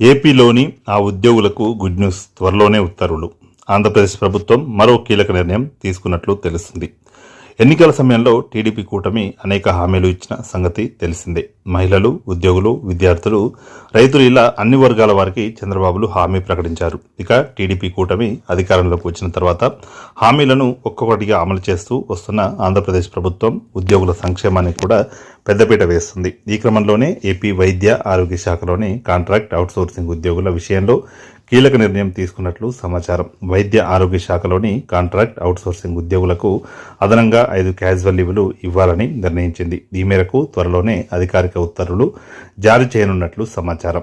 ఏపీలోని ఆ ఉద్యోగులకు గుడ్ న్యూస్ త్వరలోనే ఉత్తర్వులు. ఆంధ్రప్రదేశ్ ప్రభుత్వం మరో కీలక నిర్ణయం తీసుకున్నట్లు తెలుస్తుంది. ఎన్నికల సమయంలో టీడీపీ కూటమి అనేక హామీలు ఇచ్చిన సంగతి తెలిసిందే. మహిళలు ఉద్యోగులు విద్యార్థులు రైతులు ఇలా అన్ని వర్గాల వారికి చంద్రబాబులు హామీ ప్రకటించారు. ఇక టీడీపీ కూటమి అధికారంలోకి వచ్చిన తర్వాత హామీలను ఒక్కొక్కటిగా అమలు చేస్తూ వస్తున్న ఆంధ్రప్రదేశ్ ప్రభుత్వం ఉద్యోగుల సంక్షేమానికి కూడా పెద్దపీట వేస్తుంది. ఈ క్రమంలోనే ఏపీ వైద్య ఆరోగ్య శాఖలోని కాంట్రాక్ట్ అవుట్సోర్సింగ్ ఉద్యోగుల విషయంలో కీలక నిర్ణయం తీసుకున్నట్లు సమాచారం. వైద్య ఆరోగ్య శాఖలోని కాంట్రాక్ట్ అవుట్సోర్సింగ్ ఉద్యోగులకు అదనంగా ఐదు క్యాజువల్ లీవులు ఇవ్వాలని నిర్ణయించింది. ఈ మేరకు త్వరలోనే అధికారిక ఉత్తర్వులు జారీ చేయనున్నట్లు సమాచారం.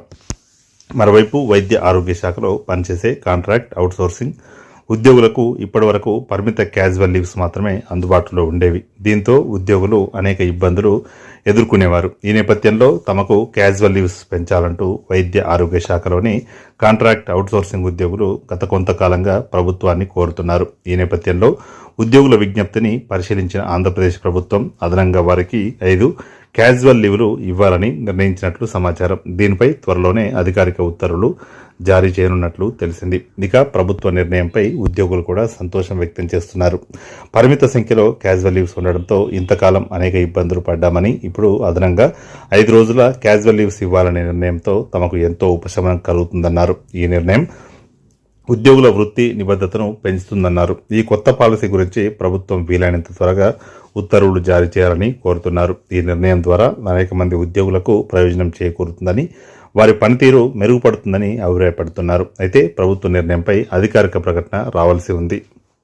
మరోవైపు వైద్య ఆరోగ్య శాఖలో పనిచేసే కాంట్రాక్ట్ అవుట్సోర్సింగ్ ఉద్యోగులకు ఇప్పటివరకు పరిమిత క్యాజువల్ లీవ్స్ మాత్రమే అందుబాటులో ఉండేవి. దీంతో ఉద్యోగులు అనేక ఇబ్బందులు ఎదుర్కొనేవారు. ఈ నేపథ్యంలో తమకు క్యాజువల్ లీవ్స్ పెంచాలంటూ వైద్య ఆరోగ్య శాఖలోని కాంట్రాక్ట్ అవుట్సోర్సింగ్ ఉద్యోగులు గత కొంతకాలంగా ప్రభుత్వాన్ని కోరుతున్నారు. ఈ నేపథ్యంలో ఉద్యోగుల విజ్ఞప్తిని పరిశీలించిన ఆంధ్రప్రదేశ్ ప్రభుత్వం అదనంగా వారికి ఐదు క్యాజువల్ లీవ్లు ఇవ్వాలని నిర్ణయించినట్లు సమాచారం. దీనిపై త్వరలోనే అధికారిక ఉత్తర్వులు జారీ చేయనున్నట్లు తెలిసింది. ఇక ప్రభుత్వ నిర్ణయంపై ఉద్యోగులు కూడా సంతోషం వ్యక్తం చేస్తున్నారు. పరిమిత సంఖ్యలో క్యాజువల్ లీవ్స్ ఉండడంతో ఇంతకాలం అనేక ఇబ్బందులు పడ్డామని ఇప్పుడు అదనంగా ఐదు రోజుల క్యాజువల్ లీవ్స్ ఇవ్వాలనే నిర్ణయంతో తమకు ఎంతో ఉపశమనం కలుగుతుందన్నారు. ఈ నిర్ణయం ఉద్యోగుల వృత్తి నిబద్ధతను పెంచుతుందన్నారు. ఈ కొత్త పాలసీ గురించి ప్రభుత్వం వీలైనంత త్వరగా ఉత్తర్వులు జారీ చేయాలని కోరుతున్నారు. ఈ నిర్ణయం ద్వారా అనేక మంది ఉద్యోగులకు ప్రయోజనం చేకూరుతుందని వారి పనితీరు మెరుగుపడుతుందని అభిప్రాయపడుతున్నారు. అయితే ప్రభుత్వ నిర్ణయంపై అధికారిక ప్రకటన రావాల్సి ఉంది.